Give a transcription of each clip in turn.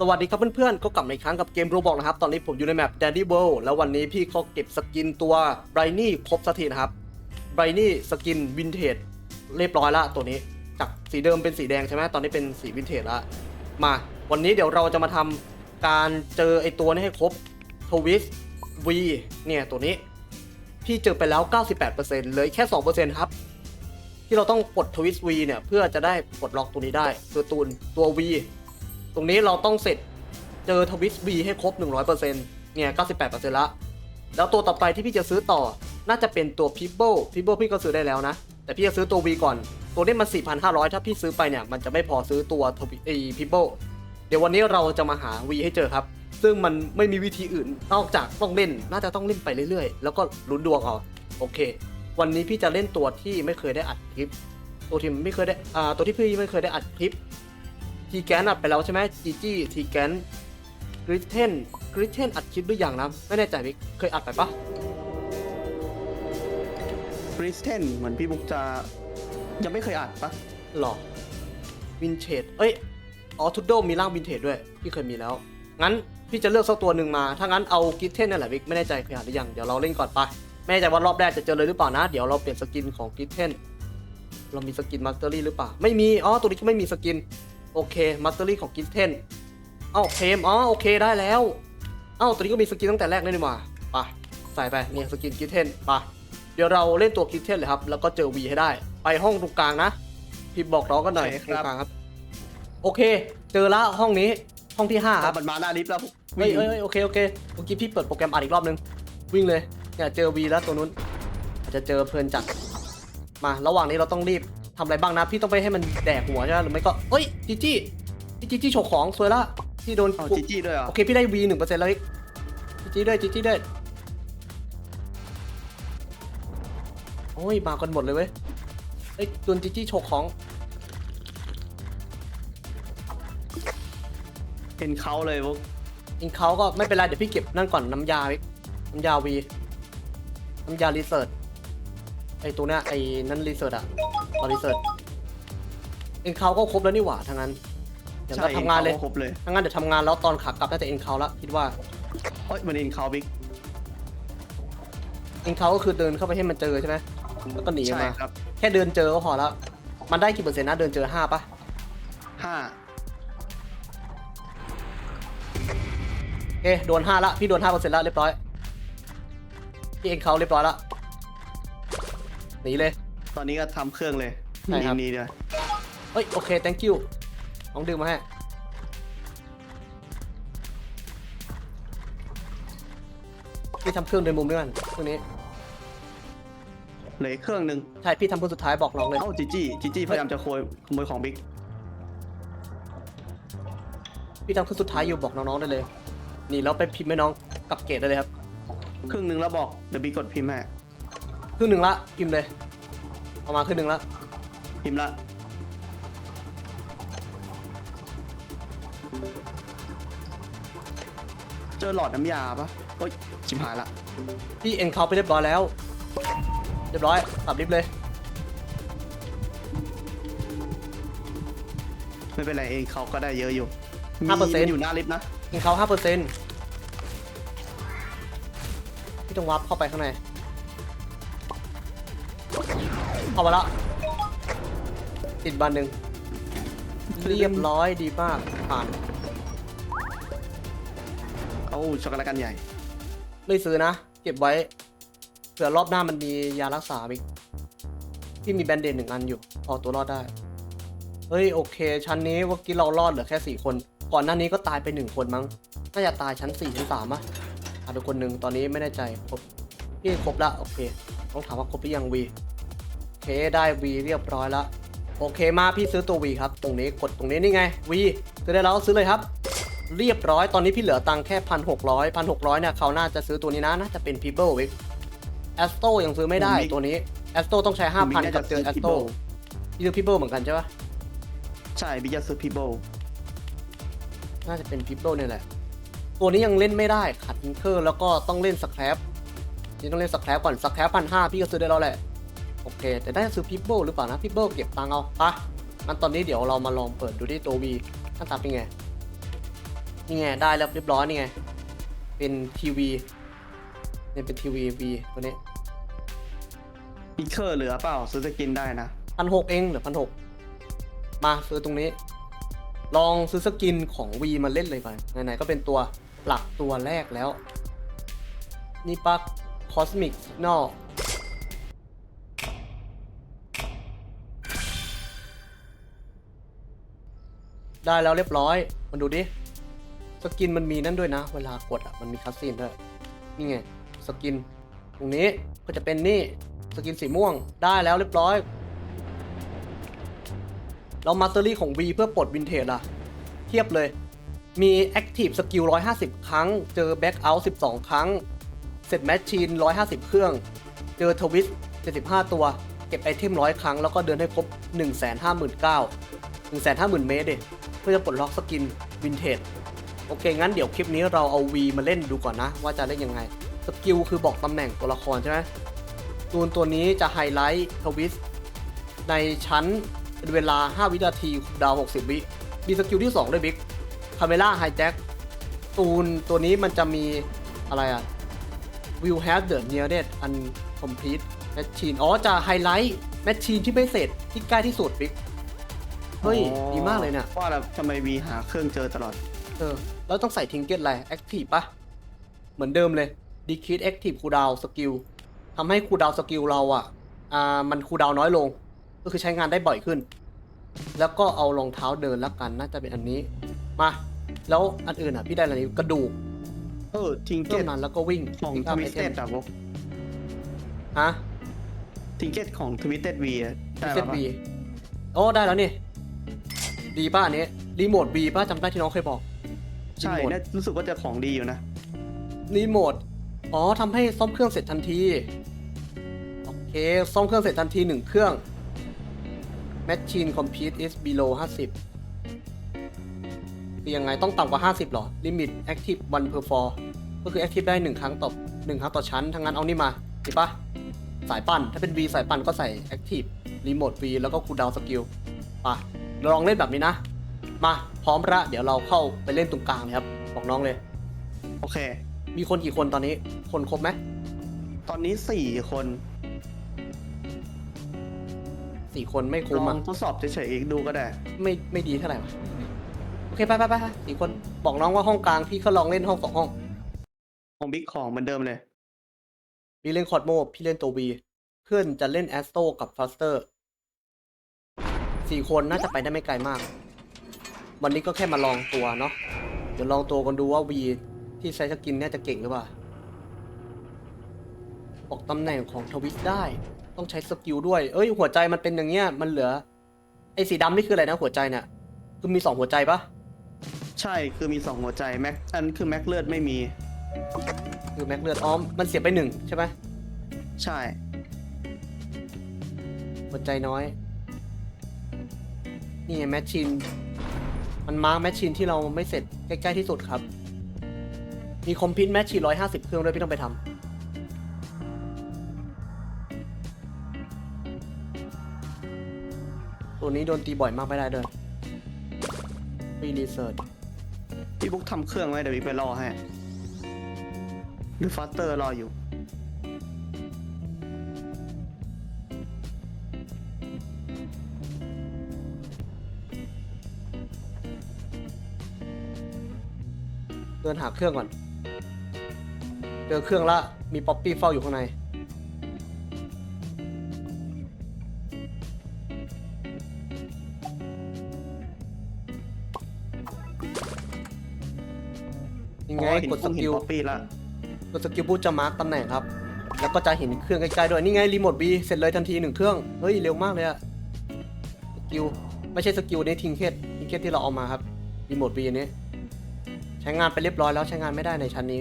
สวัสดีครับเพื่อนๆก็กลับมาอีกครั้งกับเกมโรบอกนะครับ ตอนนี้ผมอยู่ในแมป Daddy World แล้ววันนี้พี่เขาเก็บสกินตัวไบรนี่ครบสักทีนะครับไบรนี่สกินวินเทจเรียบร้อยละตัวนี้ จากสีเดิมเป็นสีแดงใช่ไหมตอนนี้เป็นสีวินเทจละมาวันนี้เดี๋ยวเราจะมาทำการเจอไอตัวนี้ให้ครบทวิสวีเนี่ยตัวนี้ พี่เจอไปแล้ว 98%เหลือแค่ 2%ครับ ที่เราต้องกดทวิสวีเนี่ยเพื่อจะได้ปลดล็อกตัวนี้ได้ตัวตูนตัว V ตรงนี้เราต้องเสร็จเจอทวิส V ให้ครบ 100%เนี่ย 98%ละแล้วตัวต่อไปที่พี่จะซื้อต่อ น่าจะเป็นตัว p i b b l e p i b b l e พี่ก็ซื้อได้แล้วนะ แต่พี่จะซื้อตัว V ก่อน ตัวนี้มัน 4,500 ถ้าพี่ซื้อไปเนี่ย มันจะไม่พอซื้อตัวทวิไอ้ p i b b l e เดี๋ยววันนี้เราจะมาหา V ให้เจอครับ ซึ่งมันไม่มีวิธีอื่น นอกจากต้องเล่น น่าจะต้องเล่นไปเรื่อยๆ แล้วก็ลุ้นดวงเอาโอเค วันนี้พี่จะเล่นตัวที่ไม่เคยได้อัดคลิป ตัวที่ไม่เคยได้ อ่า ตัวที่พี่ไม่เคยได้อัดคลิป ทีแกนอัดไปแล้วใช่ไหมจีจี้ทีแกนกริเทนกริเทนอัดคลิปหรือยังนะ ไม่แน่ใจพี่เคยอัดไปปะคริสเทนเหมือนพี่บุ๊กจะยังไม่เคยอ่านปะหรอวินเทจเอ้ยอ๋อทูโดมีร่างวินเทจด้วยพี่เคยมีแล้ว งั้นพี่จะเลือกสักตัวหนึ่งมา ถ้างั้นเอากิทเทนนั่นแหละวิกไม่แน่ใจเคยอ่านหรือยังเดี๋ยวเราเล่นก่อนไปไม่แน่ใจว่ารอบแรกจะเจอเลยหรือเปล่านะ เดี๋ยวเราเปลี่ยนสกินของกิทเทนเรามีสกินมาสเตอรี่หรือเปล่า ไม่มี อ๋อ ตัวนี้ก็ไม่มีสกิน โอเคมาสเตอรี่ของกิทเทนเอ้าเพมอ๋อโอเคได้แล้ว เอ้าตัวนี้ก็มีสกินตั้งแต่แรกเลยนี่หว่าไปใส่ไปเนี่ยสกินกิทเทนไปเดี๋ยวเราเล่นตัวกิทเทนเลยครับ แล้วก็เจอวีให้ได้ ไปห้องตรงกลางนะพี่บอกน้องกันหน่อยตรงกลางครับ โอเค เจอแล้วห้องนี้ห้องที่ห้าครับมันมาหน้าลิฟต์แล้วเฮ้ยเฮ้ยเฮ้ยโอเคโอเคเมื่อกี้พี่เปิดโปรแกรมอ่านอีกรอบนึง วิ่งเลยเนี่ยเจอวีแล้วตัวนู้นอาจจะเจอเพลินจัดมา ระหว่างนี้เราต้องรีบ ทำอะไรบ้างนะพี่ต้องไปให้มันแดกหัวใช่ไหมหรือไม่ก็เฮ้ยจีจี้พี่จีจี้โฉกของสวยละพี่โดนเอาจีจี้ด้วยเหรอโอเคพี่ได้วีหนึ่งเปอร์เซ็นต์แล้วอีกจีจี้ด้วยจีจี้ด้วยโอ้ยมากันหมดเลยเว้ยเอ้ยโดนจีจี้โฉกของเห็นเขาเลยบุ๊กอิงเขาก็ไม่เป็นไรเดี๋ยวพี่เก็บนั่นก่อนน้ำยาอีกน้ำยาวีน้ำยารีเสิร์ชไอตัวเนี้ยไอนั่นรีเสิร์ชอะ รอรีเสิร์ชเอ็นเขาก็ครบแล้วนี่หว่าทั้งนั้นเดี๋ยวเราทำงานเลยครบเลยทั้งนั้นเดี๋ยวทำงานแล้วตอนขากลับน่าจะเอ็นเขาละคิดว่าเฮ้ยมันเห็นเขาบิ๊กเอ็นเขาก็คือเดินเข้าไปให้มันเจอใช่ไหมแล้วก็หนีออกใช่มาครับแค่เดินเจอก็พอแล้วมันได้กี่เปอร์เซ็นต์นะเดินเจอห้าปะห้าเอ๊ะโดนห้าละพี่โดนห้าเปอร์เซ็นต์ละเรียบร้อยพี่เอ็นเขาเรียบร้อยละหนีเลย ตอนนี้ก็ทำเครื่องเลยใช่ครับ นี่เลยเฮ้ยโอเค thank you น้องดึงมาให้พี่ทำเครื่องเดินมุมด้วยกันเครื่องนี้ เหลืออกเครื่องหนึ่งใช่ พี่ทำเครื่องสุดท้ายบอกน้องเลย เอ้าจีจี้จีจี้พยายามจะขโมยขโมยของบิ๊กพี่ทำเครื่องสุดท้ายอยู่บอกน้องๆได้เลย นี่แล้วไปพิมพ์ให้น้องกับเกรดได้เลยครับ ครึ่งหนึ่งแล้วบอกเดี๋ยวบิ๊กกดพิมพ์ให้ครึ่งหนึ่งละพิมพ์เลย เอามาครึ่งหนึ่งละพิมพ์ละเจอหลอดน้ำยาปะเฮ้ยชิมหายละพี่เอ็นเขาไปเรียบร้อยแล้ว เรียบร้อยตับลิฟต์เลย ไม่เป็นไรเองเขาก็ได้เยอะอยู่มี5%มันอยู่หน้าลิฟต์นะเอ็นเขาห้าเปอร์เซ็นต์พี่ต้องวับเข้าไปข้างใน เข้ามาละติดบันหนึ่งเรียบร้อยดีมากผ่านเอาช็อกโกแลตกันใหญ่ ไม่ซื้อนะ เก็บไว้เผื่อรอบหน้ามันมียารักษาอีกที่มีแบนเดนหนึ่งอันอยู่เอาตัวรอดได้ เฮ้ยโอเค ชั้นนี้เมื่อกี้เรารอดเหลือแค่สี่คน ก่อนหน้านี้ก็ตายไปหนึ่งคนมั้ง น่าจะตายชั้นสี่ชั้นสามอะอาจจะคนหนึ่งตอนนี้ไม่แน่ใจครบพี่ครบละโอเค ต้องถามว่าครบหรือยังวีโอ เคได้วีเรียบร้อยละโอเคมาพี่ซื้อตัววีครับ ตรงนี้กดตรงนี้นี่ไงวีซื้อได้แล้วซื้อเลยครับ เรียบร้อยตอนนี้พี่เหลือตังค์แค่พันหกร้อยพันหกร้อยเนี่ยเขาน่าจะซื้อตัวนี้นะน่าจะเป็น p e o p l e วิกแอสโตยังซื้อไม่ได้ผมมีตัวนี้แอสโตต้องใช้ห้าพันผมมีกับเจอแอน่าจะสโต People พี่ซื้อ p e o p l e เหมือนกันใช่ปะใช่บิ๊กจะซื้อพีโบน่าจะเป็น p e o p l e เนี่ยแหละตัวนี้ยังเล่นไม่ได้ขัดทิงเคอร์แล้วก็ต้องเล่นสแครปนี่ต้องเล่นสแครปก่อนสแครปพันห้าพี่ก็ซื้อได้แล้วแหละ โอเค แต่ได้ซื้อ p e o p l e หรือเปล่านะ p e o p l e เก็บตังค์เอาปะงั้นตอนนี้เดี๋ยวเรามาลองเปิดดูที่ตัว V หน้าตาเป็นไง นี่ไงได้แล้วเรียบร้อยนี่ไง เป็นทีวีเนี่ยเป็นทีวีวีตัวนี้อีเคอร์เหลือเปล่าซื้อสกินได้นะพันหกเองเหรือพันหกมาซื้อตรงนี้ ลองซื้อสกินของ V มาเล่นเลยไปไหนๆก็เป็นตัวหลักตัวแรกแล้ว นี่ปักคอสมิกซิกนอล ได้แล้วเรียบร้อย มันดูดิ สกินมันมีนั่นด้วยนะ เวลากดอะ มันมีคัสซีนด้วย นี่ไง สกิน ตรงนี้ก็จะเป็นนี่ สกินสีม่วง ได้แล้วเรียบร้อย เรามาสเตอรี่ของ V เพื่อปลดวินเทจอะเทียบเลย มี Active Skill 150 ครั้ง เจอ Back Out 12 ครั้ง เสร็จแมชชีน 150 เครื่อง เจอทวิส75 ตัว เก็บไอเทม 100 ครั้ง แล้วก็เดินให้ครบ 159,000 150,000 เมตรเด เพื่อจะปลดล็อกสกินวินเทจโอเค งั้นเดี๋ยวคลิปนี้เราเอา V มาเล่นดูก่อนนะ ว่าจะเล่นยังไง สกิลคือบอกตำแหน่งตัวละครใช่ไหมตูนตัวนี้จะไฮไลท์ทวิสในชั้นเป็นเวลา 5 วินาทีดาว 60 วิ มีสกิลที่ 2 ด้วยบิ๊กคาเมล่าไฮแจ็คตูนตัวนี้มันจะมีอะไรอะ will have the nearest uncomplete machine อ๋อ จะไฮไลท์แมชชีนที่ไม่เสร็จที่ใกล้ที่สุดบิ๊ก เฮ้ย อ๋อดีมากเลยเนี่ย ว่าแล้วทำไมวีหาเครื่องเจอตลอด เออ แล้วต้องใส่ทิงเก็ตอะไร Active ปะเหมือนเดิมเลย Decrease Active Cooldown Skill ทำให้ Cooldown Skill เราอะ อ่า มัน Cooldown น้อยลง ก็คือใช้งานได้บ่อยขึ้น แล้วก็เอารองเท้าเดินแล้วกัน น่าจะเป็นอันนี้ มา แล้วอันอื่นอะ พี่ได้อะไรนี้กระดูกเออ ทิงเพิ่เก็มตนั้นแล้วก็วิ่งของ Pick ท up วิสเต็ด item อะบุ๊กฮะทิงเก็ตของทวิสเต็ดวีได้เซตปะบีโอ้ได้แล้วนี่ ดีป่ะอันนี้รีโมทบีป่ะจำได้ที่น้องเคยบอก ใช่รีโมทน่ารู้สึกว่าจะของดีอยู่นะ รีโมท อ๋อทำให้ซ่อมเครื่องเสร็จทันที โอเค ซ่อมเครื่องเสร็จทันทีหนึ่งเครื่อง Machine Complete is below 50คือยังไงต้องต่ำกว่า 50หรอ Limit Active one per floor ก็คือ Active ได้ 1 ครั้งต่อ1ครั้งต่อชั้น ทั้งนั้นเอานี่มาสิปะสายปั่น ถ้าเป็น V สายปั่นก็ใส่ Active Remote V แล้วก็ Cooldown Skill ไปลองเล่นแบบนี้นะ มาพร้อมละเดี๋ยวเราเข้าไปเล่นตรงกลางเลยครับ บอกน้องเลย โอเค มีคนกี่คนตอนนี้คนครบไหมตอนนี้สี่คนสี่คนไม่ลคุ้มออะงทดสอบเฉยๆอีกดูก็ได้ ไม่ไม่ดีเท่าไหร่วะโอเคไปไปไปไปสี่คนบอกน้องว่าห้องกลางพี่ก็ลองเล่นห้องสองห้องของบิ๊กของเหมือนเดิมเลย พี่เล่นคอร์ดโมพี่เล่นตัวบีเพื่อนจะเล่นแอสโตกับฟาสเตอร์ สี่คนน่าจะไปได้ไม่ไกลมาก วันนี้ก็แค่มาลองตัวเนาะเดี๋ยวลองตัวกันดูว่าวีที่ใช้สกินเนี่ยจะเก่งหรือเปล่าบอกตำแหน่งของทวิสได้ ต้องใช้สกิลด้วย เอ้ย หัวใจมันเป็นอย่างเงี้ยมันเหลือไอ้สีดำนี่คืออะไรนะหัวใจเนี่ยคือมีสองหัวใจปะใช่คือมีสองหัวใจแม็กอันคือแม็กเลือดไม่มี คือแม็กเลือดอ้อมมันเสียไปหนึ่งใช่ไหมใช่ หัวใจน้อย นี่แมชชีน มันมาร์กแมชชีนที่เราไม่เสร็จใกล้ ๆ ที่สุดครับ มีคอมพิวต์แมชชีนร้อยห้าสิบเครื่องด้วยพี่ต้องไปทำตัวนี้โดนตีบ่อยมากไม่ได้เลยรีรีเสิร์ชพี่บุ๊กทำเครื่องไว้เดี๋ยวบิ๊กไปรอให้หรือฟัตเตอร์รออยู่ นหาเครื่องก่อน เจอเครื่องละ มีป๊อปปี้เฝ้าอยู่ข้างใน ยังไงอ๋อเห็นกดสคงเห็นกิลป๊อปปี้ละกดสกิลบูจะมาร์กตำแหน่งครับ แล้วก็จะเห็นเครื่องใกล้ๆด้วย นี่ไงรีโมทบีเสร็จเลยทันทีหนึ่งเครื่อง เฮ้ย เร็วมากเลยอะสกิล ไม่ใช่สกิลนี้ทิงเคสทิงเคสที่เราเอามาครับรีโมทบีอันนี้ ใช้งานไปเรียบร้อยแล้วใช้งานไม่ได้ในชั้นนี้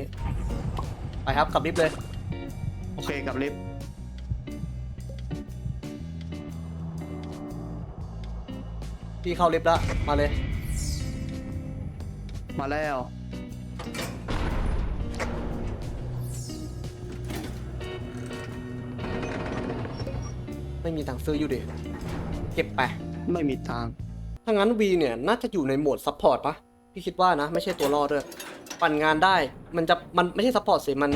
ไปครับกลับลิฟต์เลย โอเคกับลิฟต์พี่เข้าลิฟต์แล้วมาเลย มาแล้ว ไม่มีตังค์ซื้ออยู่ดิเก็บไป ไม่มีทาง ถ้างั้น V เนี่ยน่าจะอยู่ในโหมดซัพพอร์ตปะ พี่คิดว่านะ ไม่ใช่ตัวรอดด้วยปั่นงานได้ มันจะมันไม่ใช่ซัพพอร์ตสิมัน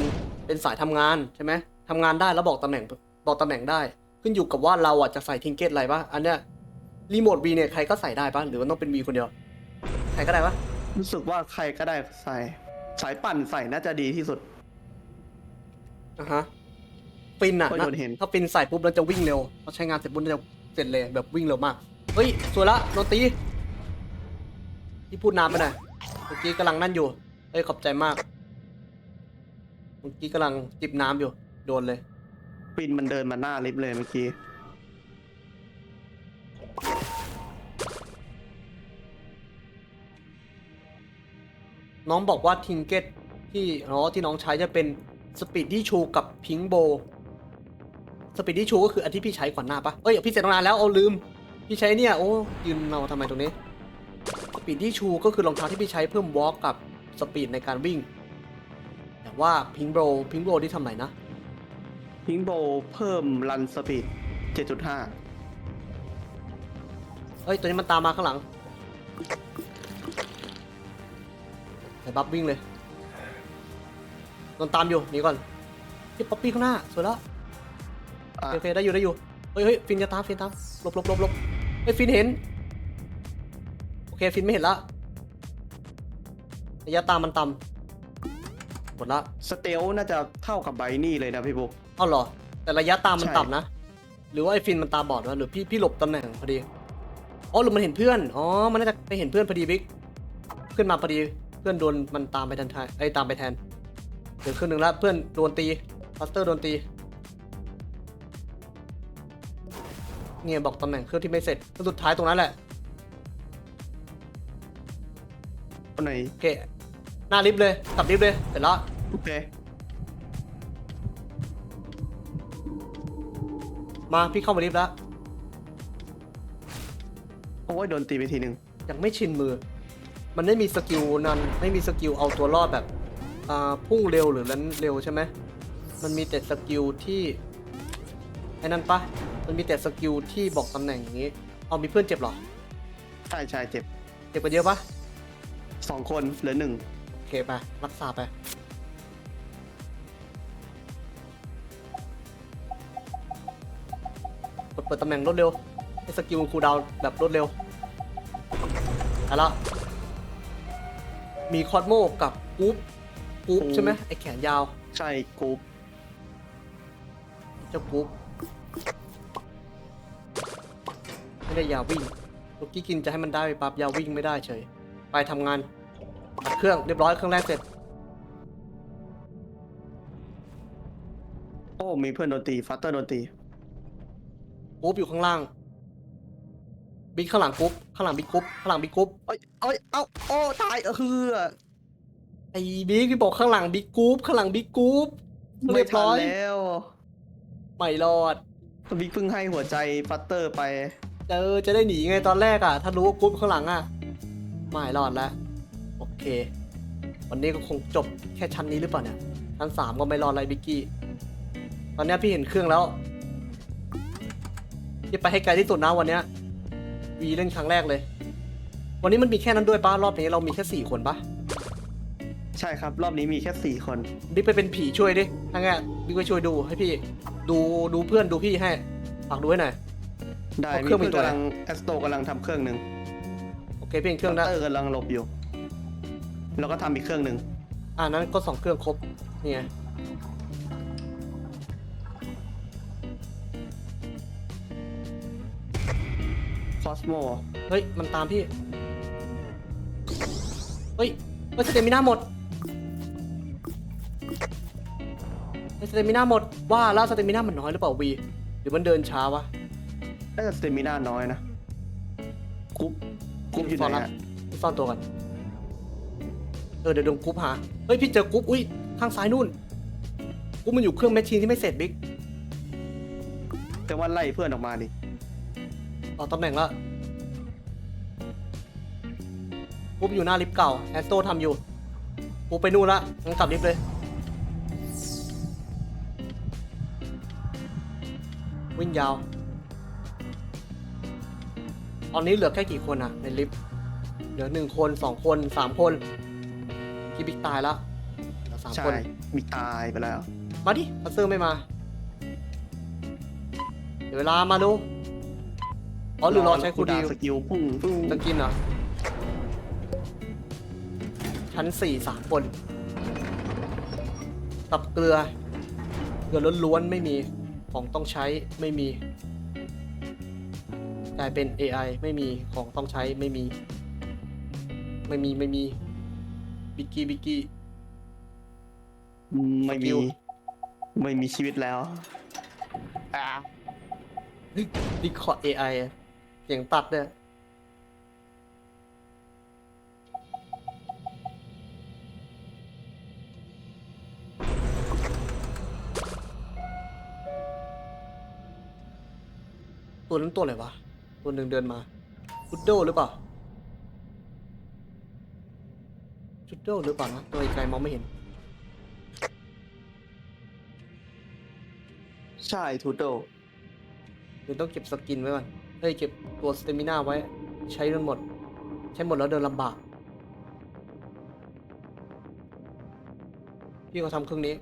เป็นสายทำงานใช่ไหมทำงานได้แล้วบอกตำแหน่งบอกตำแหน่งได้ ขึ้นอยู่กับว่าเราอะจะใส่ทิงเกตอะไรปะอันเนี้ยรีโมทวีเนี่ยใครก็ใส่ได้ปะหรือมันต้องเป็นวีคนเดียว ใครก็ได้ปะรู้สึกว่าใครก็ได้ใส่สายปั่นใส่น่าจะดีที่สุดอะฮะฟินอะเพราะนะโดนเห็นถ้าฟินใส่ปุ๊บแล้วจะวิ่งเร็วพอใช้งานเสร็จปุ๊บจะเสร็จเลยแบบวิ่งเร็วมาก เฮ้ยสวยละโนตี ที่พูดนานไปหน่อยเมื่อกี้กำลังนั่นอยู่เฮ้ยขอบใจมากเมื่อกี้กำลังจิบน้ำอยู่ โดนเลยปินมันเดินมาหน้าลิฟต์เลยเมื่อกี้ น้องบอกว่าทิงเก็ตที่อ๋อที่น้องใช้จะเป็นสปีดที่ชูกับพิงโบ สปีดที่ชูก็คืออันที่พี่ใช้ก่อนหน้าปะเอ้ยพี่เสร็จตั้งนานแล้วเอาลืม พี่ใช้เนี่ยโอ้ยืนเราทำไมตรงนี้ส ปีดที่ชูก็คือรองเท้าที่พี่ใช้เพิ่มวอล์กกับสปีดในการวิ่ง แต่ว่าพิงโบพิงโบที่ทำไหนนะ พิงโบเพิ่มรันสปีด 7.5 เอ้ย ตัวนี้มันตามมาข้างหลังใส่บัฟวิ่งเลยโดนตามอยู่หนีก่อนพี่ป๊อปปี้ข้างหน้า สวยแล้ว อะโอเคได้อยู่ได้อยู่ เฮ้ยเฮ้ยฟินจะตามฟินตามหลบหลบหลบหลบเฮ้ยฟินเห็นโอเคฟินไม่เห็นละระยะตามมันต่ำหมดละสเตลน่าจะเท่ากับไบนี่เลยนะพี่บุ๊กเอ้าเหรอ แต่ระยะตามมันใช่ต่ำนะ หรือว่าไอ้ฟินมันตาบอดวะหรือพี่พี่หลบตำแหน่งพอดีอ๋อหรือมันเห็นเพื่อนอ๋อมันน่าจะไปเห็นเพื่อนพอดีบิ๊กขึ้นมาพอดีเพื่อนโดนมันตามไปแทนทายไอ้ยตามไปแทนเดี๋ยวครึ่งหนึ่งละเพื่อนโดนตีฟัสเตอร์โดนตีเนี่ยบอกตำแหน่งเครื่องที่ไม่เสร็จแล้วสุดท้ายตรงนั้นแหละ ไหน โอเค หน้าลิฟต์เลยกลับลิฟต์เลย เสร็จแล้ว โอเค มาพี่เข้ามาลิฟต์แล้ว โอ้ยโดนตีไปทีหนึ่งยังไม่ชินมือ มันไม่มีสกิลนั้น ไม่มีสกิลเอาตัวรอดแบบอ่าพุ่งเร็วหรือลันเร็วใช่ไหม มันมีแต่สกิลที่ไอ้นั่นปะ มันมีแต่สกิลที่บอกตำแหน่งอย่างนี้ เอามีเพื่อนเจ็บเหรอ ใช่ใช่เจ็บ เจ็บกันเยอะปะ สองคนเหลือหนึ่งโอเคไปรักษาไป กดเปิดตำแหน่งรวดเร็วให้สกิลคูลดาวน์แบบรวดเร็วไปละมีคอสโมกับกู๊ปกู๊ปใช่ไหมไอแขนยาว ใช่กรุ๊ปเจ้ากู๊ปไม่ได้ยาววิ่งลูกกี้กินจะให้มันได้ปั๊บยาววิ่งไม่ได้เฉย ไปทำงานตัดเครื่องเรียบร้อยเครื่องแรกเสร็จ โอ้ มีเพื่อนโดนตีฟัตเตอร์โดนตีกรุ๊ปอยู่ข้างล่าง บิ๊กข้างหลังกรุ๊ปข้างหลังบิ๊กกรุ๊ปข้างหลังบิ๊กกรุ๊ปเอ้ยเอ้ยเอ้าโอ้ตายเออคือไอ้บิ๊กพี่บอกข้างหลังบิ๊กกรุ๊ปข้างหลังบิ๊กกรุ๊ปไม่เรียบทันร้อยแล้วไม่รอดบิ๊กเพิ่งให้หัวใจฟัตเตอร์ไปเจอจะได้หนีไงตอนแรกอะ ถ้ารู้ว่ากรุ๊ปข้างหลังอะ ไม่รอดแล้ว โอเค วันนี้ก็คงจบแค่ชั้นนี้หรือเปล่าเนี่ย ชั้นสามก็ไม่รอดอะไรบิ๊กกี้ ตอนเนี้ยพี่เห็นเครื่องแล้ว พี่ไปให้ไกลที่สุดนะวันเนี้ยวีเล่นครั้งแรกเลย วันนี้มันมีแค่นั้นด้วยป้ารอบนี้เรามีแค่สี่คนปะใช่ครับ รอบนี้มีแค่สี่คนบิ๊กไปเป็นผีช่วยดิถ้างั้นบิ๊กไปช่วยดูให้พี่ ดูดูเพื่อนดูพี่ให้ฝากดูให้หน่อย ได้เอามีเครื่องเพื่อนไปตัวไหนกำลังแอสโตกำลังทำเครื่องหนึ่งโอเคพี่เห็นเครื่องฟันะตเตอร์กำลังหลบอยู่ แล้วก็ทำอีกเครื่องหนึ่งอ่านั้นก็สองเครื่องครบนี่ไงคอสโมเฮ้ยมันตามพี่ เฮ้ยเฮ้ยสเตมิน่าหมดเฮ้ยสเตมิน่าหมดว่าแล้วสเตมิน่ามันน้อยหรือเปล่าวีหรือมันเดินช้าวะน่าจะสเตมิน่าน้อยนะกรุ๊ป กรุ๊ปอยู่ไหนซ่อนละฮะพี่ซ่อนตัวกันเออเดี๋ยวดงกรุ๊ปหาเฮ้ยพี่เจอกรุ๊ปอุ้ยข้างซ้ายนู่นกรุ๊ปมันอยู่เครื่องแมชชีนที่ไม่เสร็จบิ๊กแต่ว่าไล่เพื่อนออกมาดิต่อตำแหน่งแล้วปุ๊บอยู่หน้าลิฟต์เก่าแอสโตทำอยู่ปุ๊บไปนู่นละงั้นกลับลิฟต์เลยวิ่งยาว ตอนนี้เหลือแค่กี่คนอะในลิฟต์เหลือหนึ่งคนสองคนสามคนพี่บิ๊กตายแล้วเหลือสามใช่คน มีตายไปแล้ว มาดิพัซเซอร์ไม่มา เดี๋ยวเวลามาดูอ๋อหรือรอใช้คูลดิวสกิลพุ่งพุ่งจะกินเหรอ ชั้นสี่สามคน ตับเกลือ เกลือล้วนๆไม่มี ของต้องใช้ไม่มี กลายเป็น AI ไม่มีของต้องใช้ไม่มี ไม่มีไม่มีบิกกี้บิกกี้ ไม่สกิมีลไม่มีชีวิตแล้วดิคอร์ด AI อะเสียงตัดเนี่ยตัวนั้นตัวอะไรวะ ตัวหนึ่งเดินมาจุดโดหรือเปล่าจุดโดหรือเปล่านะตัวไกลๆมองไม่เห็น ใช่ทูโดเดี๋ยวต้องเก็บสกินไว้ก่อนเฮ้ยเก็บตัวสเตมิน่าไว้ ใช้จนหมด ใช้หมดแล้วเดินลำบาก พี่ก็ทำเครื่องนี้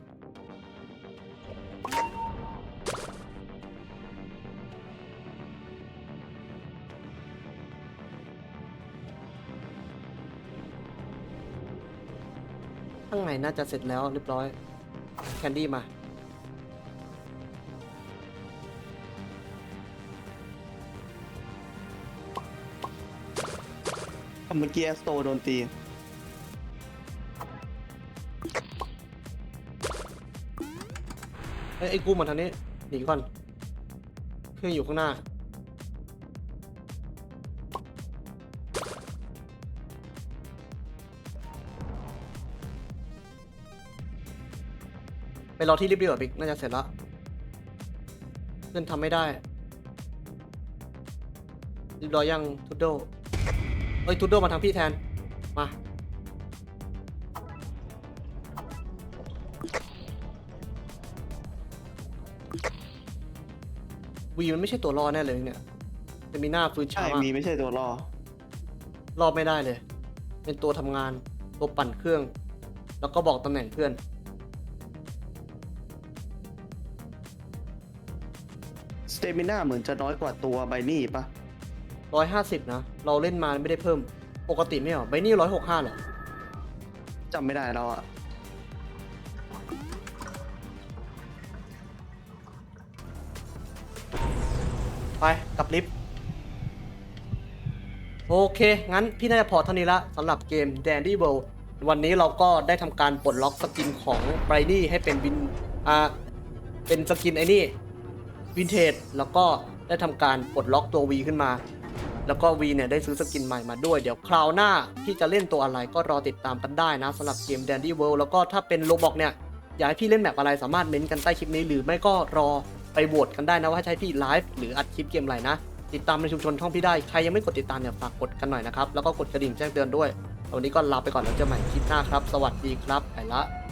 ข้างในน่าจะเสร็จแล้วเรียบร้อย แคนดี้มา เมื่อกี้แอสโตโดนตีเอ้ยไอ้กูมาทางนี้หนีก่อน เครื่องอยู่ข้างหน้า รอที่รีบดีกว่าบิ๊กน่าจะเสร็จแล้วเพื่อนทำไม่ได้รีบรอยังทูดโดเอ้ยทูดโดมาทางพี่แทน มาวีมันไม่ใช่ตัวรอดแน่เลยเนี่ยจะมีหน้าฟื้นใช่ช้ามากมีไม่ใช่ตัวรอ รอบไม่ได้เลย เป็นตัวทำงาน ตัวปั่นเครื่อง แล้วก็บอกตำแหน่งเพื่อน สเตมิน่าเหมือนจะน้อยกว่าตัวไบนี่ปะร้อยห้าสิบนะ เราเล่นมาไม่ได้เพิ่ม ปกติไม่เหรอใบนี่ร้อยหกห้าเหรอจำไม่ได้แล้วอะไปกลับลิฟต์โอเค งั้นพี่น่าจะพอเท่านี้ละสำหรับเกม Dandy World วันนี้เราก็ได้ทำการปลดล็อกสกินของไบรนี่ให้เป็นวินอ่าเป็นสกินไอ้นี่ วินเทจแล้วก็ได้ทำการปลดล็อกตัว V ขึ้นมา แล้วก็ V เนี่ยได้ซื้อสกินใหม่มาด้วย เดี๋ยวคราวหน้าพี่จะเล่นตัวอะไรก็รอติดตามกันได้นะสำหรับเกม Dandy World แล้วก็ถ้าเป็นโลบอกเนี่ยอยากให้พี่เล่นแบบอะไรสามารถเม้นต์กันใต้คลิปนี้หรือไม่ก็รอไปโหวตกันได้นะว่าใช้พี่ไลฟ์หรืออัดคลิปเกมอะไรนะ ติดตามในชุมชนช่องพี่ได้ ใครยังไม่กดติดตามเนี่ยฝากกดกันหน่อยนะครับ แล้วก็กดกระดิ่งแจ้งเตือนด้วยวันนี้ก็ลาไปก่อนแล้วเจอกันใหม่คลิปหน้าครับ สวัสดีครับไปละ